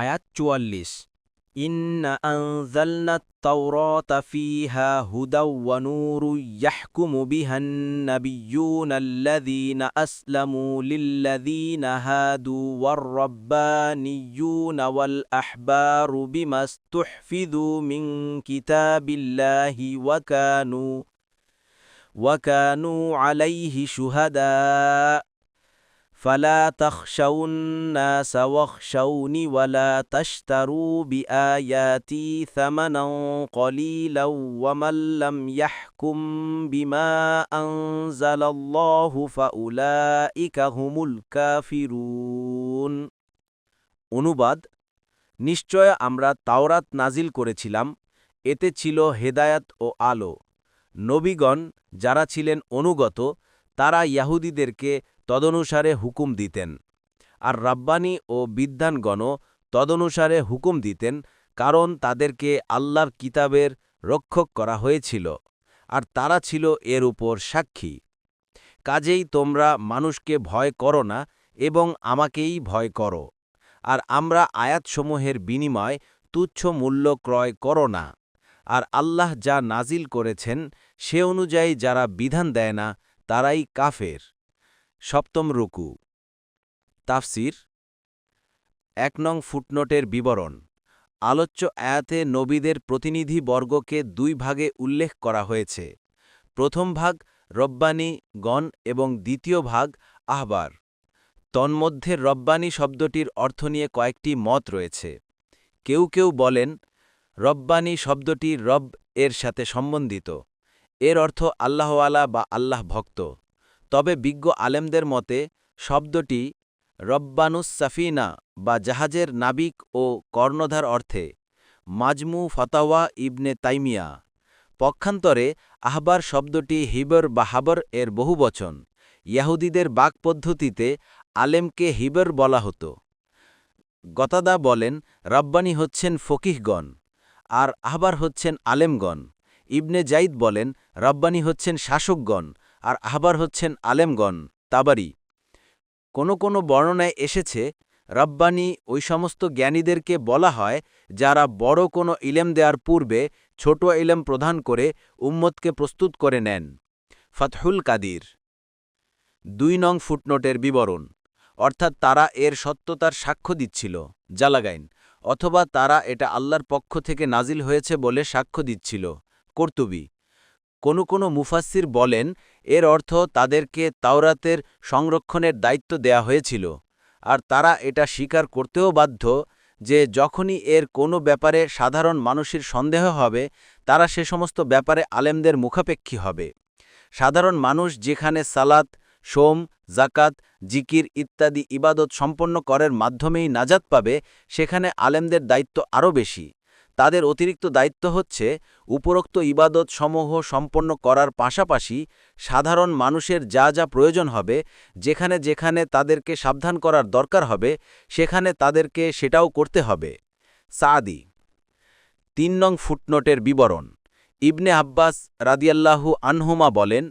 আয়াত চুয়াল্লিশ ইন্না আনজালনা التوراة فيها هدى ونور يحكم بها النبيون الذين أسلموا للذين هادوا والربانيون والأحبار بما استحفظوا من كتاب الله وكانوا وكانوا عليه شهداء ফালা তখশৌন্নাস ওয়াখশৌনি ওয়ালা তাশতারু বিআয়াতি সামানাও কলিলাও ওয়ামাল্লাম ইয়াহকুম বিমা আনজালাল্লাহু ফাউলাইকা হুমুল কাফিরুন অনুবাদ, নিশ্চয় আমরা তাওরাত নাজিল করেছিলাম, এতে ছিল হেদায়াত ও আলো। নবীগণ যারা ছিলেন অনুগত, তারা ইয়াহুদীদেরকে তদনুসারে হুকুম দিতেন। আর রাব্বানী ও বিদ্যানগণও তদনুসারে হুকুম দিতেন, কারণ তাদেরকে আল্লাহর কিতাবের রক্ষক করা হয়েছিল, আর তারা ছিল এর উপর সাক্ষী। কাজেই তোমরা মানুষকে ভয় করো না এবং আমাকেই ভয় করো, আর আমরা আয়াতসমূহের বিনিময় তুচ্ছ মূল্য ক্রয় করো না, আর আল্লাহ যা নাজিল করেছেন সে অনুযায়ী যারা বিধান দেয় না, তারাই কাফের। সপ্তম রুকু। তাফসির, এক নং ফুটনোটের বিবরণ। আলোচ্য আয়াতে নবীদের প্রতিনিধি বর্গকে দুই ভাগে উল্লেখ করা হয়েছে। প্রথম ভাগ রব্বানী গণ এবং দ্বিতীয় ভাগ আহবার। তন্মধ্যে রব্বানী শব্দটির অর্থ নিয়ে কয়েকটি মত রয়েছে। কেউ কেউ বলেন, রব্বানী শব্দটি রব এর সাথে সম্বন্ধিত। এর অর্থ আল্লাহওয়ালা বা আল্লাহ ভক্ত তবে বিজ্ঞ আলেমদের মতে, শব্দটি রব্বানুস সাফিনা বা জাহাজের নাবিক ও কর্ণধার অর্থে মাজমু ফতাওয়া ইবনে তাইমিয়া। পক্ষান্তরে আহবার শব্দটি হিবর বা হাবর এর বহুবচন ইয়াহুদীদের বাক পদ্ধতিতে আলেমকে হিবর বলা হতো। গতাদা বলেন, রব্বানি হচ্ছেন ফকিহগণ আর আহবার হচ্ছেন আলেমগণ। ইবনে জাইদ বলেন, রব্বানি হচ্ছেন শাসকগণ আর আহবার হচ্ছেন আলেমগণ, তাবারি। কোনো কোনো বর্ণনায় এসেছে, রব্বানি, ওই সমস্ত জ্ঞানীদেরকে বলা হয়, যারা বড় কোনো ইলেম দেওয়ার পূর্বে ছোট ইলেম প্রদান করে উম্মতকে প্রস্তুত করে নেন। ফতহুল কাদির। দুই নং ফুটনোটের বিবরণ। অর্থাৎ তারা এর সত্যতার সাক্ষ্য দিচ্ছিল, জালাগাইন, অথবা তারা এটা আল্লাহর পক্ষ থেকে নাজিল হয়েছে বলে সাক্ষ্য দিচ্ছিল। কর্তুবী। কোনো কোনো মুফাসির বলেন এর অর্থ তাদেরকে তাওরাতের সংরক্ষণের দায়িত্ব দেয়া হয়েছিল। আর তারা এটা স্বীকার করতেও বাধ্য যে যখনই এর কোনো ব্যাপারে সাধারণ মানুষের সন্দেহ হবে, তারা সে সমস্ত ব্যাপারে আলেমদের মুখাপেক্ষী হবে। সাধারণ মানুষ যেখানে সালাত, সোম জাকাত জিকির ইত্যাদি ইবাদত সম্পন্ন করার মাধ্যমেই নাজাত পাবে, সেখানে আলেমদের দায়িত্ব আরও বেশি। তাদের অতিরিক্ত দায়িত্ব হচ্ছে উপরোক্ত ইবাদত সমূহ সম্পন্ন করার পাশাপাশি সাধারণ মানুষের যা যা প্রয়োজন হবে, যেখানে যেখানে তাদেরকে সাবধান করার দরকার হবে, সেখানে তাদেরকে সেটাও করতে হবে। সাদি তিন নং ফুটনোটের বিবরণ। ইবনে আব্বাস রাদিয়াল্লাহু আনহুমা বলেন,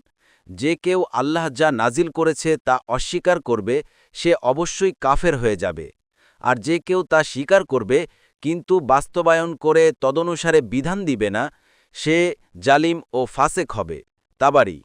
যে কেউ আল্লাহ যা নাজিল করেছে তা অস্বীকার করবে, সে অবশ্যই কাফের হয়ে যাবে। আর যে কেউ তা স্বীকার করবে কিন্তু বাস্তবায়ন করে তদনুসারে বিধান দিবে না সে জালিম ও ফাসেক হবে। তাবারি।